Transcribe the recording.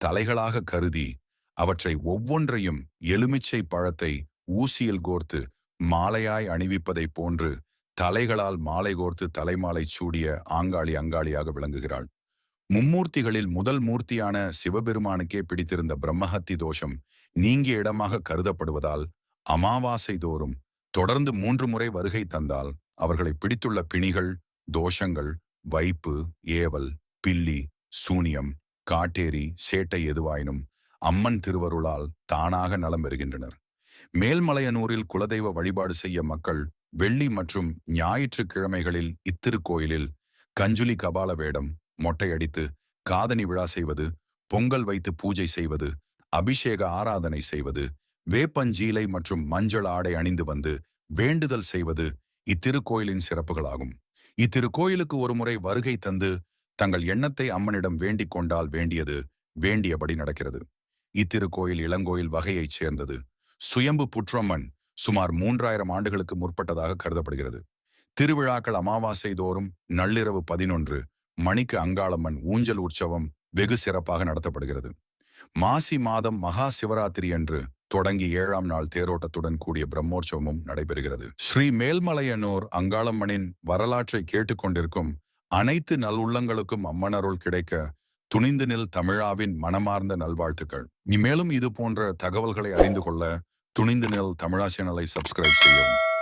தலைகளாக கருதி அவற்றை ஒவ்வொன்றையும் எலுமிச்சை பழத்தை ஊசியில் கோர்த்து மாலையாய் அணிவிப்பதைப் போன்று தலைகளால் மாலை கோர்த்து தலைமாலை சூடிய ஆங்காளி அங்காளியாக விளங்குகிறாள். மும்மூர்த்திகளில் முதல் மூர்த்தியான சிவபெருமானுக்கே பிடித்திருந்த பிரம்மஹத்தி தோஷம் நீங்கிய இடமாக கருதப்படுவதால் அமாவாசை தோறும் தொடர்ந்து மூன்று முறை வருகை தந்தால் அவர்களை பிடித்துள்ள பிணிகள் தோஷங்கள் வைப்பு ஏவல் பில்லி சூனியம் காட்டேரி சேட்டை எதுவாயினும் அம்மன் திருவருளால் தானாக நலம் பெறுகின்றனர். மேல்மலையனூரில் குலதெய்வ வழிபாடு செய்ய மக்கள் வெள்ளி மற்றும் ஞாயிற்றுக்கிழமைகளில் இத்திருக்கோயிலில் கஞ்சுலி கபால வேடம் மொட்டையடித்து காதணி விழா செய்வது பொங்கல் வைத்து பூஜை செய்வது அபிஷேக ஆராதனை செய்வது வேப்பஞ்சீலை மற்றும் மஞ்சள் ஆடை அணிந்து வந்து வேண்டுதல் செய்வது இத்திருக்கோயிலின் சிறப்புகளாகும். இத்திருக்கோயிலுக்கு ஒருமுறை வருகை தந்து தங்கள் எண்ணத்தை அம்மனிடம் வேண்டிக் கொண்டால் வேண்டியது வேண்டியபடி நடக்கிறது. இத்திருக்கோயில் இளங்கோயில் வகையைச் சேர்ந்தது. சுயம்பு புற்றம்மன் சுமார் மூன்றாயிரம் ஆண்டுகளுக்கு முற்பட்டதாக கருதப்படுகிறது. திருவிழாக்கள் அமாவாசை தோறும் நள்ளிரவு பதினொன்று மணிக்கு அங்காளம்மன் ஊஞ்சல் உற்சவம் வெகு சிறப்பாக நடத்தப்படுகிறது. மாசி மாதம் மகா சிவராத்திரி அன்று தொடங்கி ஏழாம் நாள் தேரோட்டத்துடன் கூடிய பிரம்மோற்சவமும் நடைபெறுகிறது. ஸ்ரீ மேல்மலையனூர் அங்காளம்மனின் வரலாற்றை கேட்டுக்கொண்டிருக்கும் அனைத்து நல்லுள்ளங்களுக்கும் அம்மனருள் கிடைக்க துணிந்து நில் தமிழாவின் மனமார்ந்த நல்வாழ்த்துக்கள். மேலும் இது போன்ற தகவல்களை அறிந்து கொள்ள துணிந்து நில் தமிழா சேனலை சப்ஸ்கிரைப் செய்யவும்.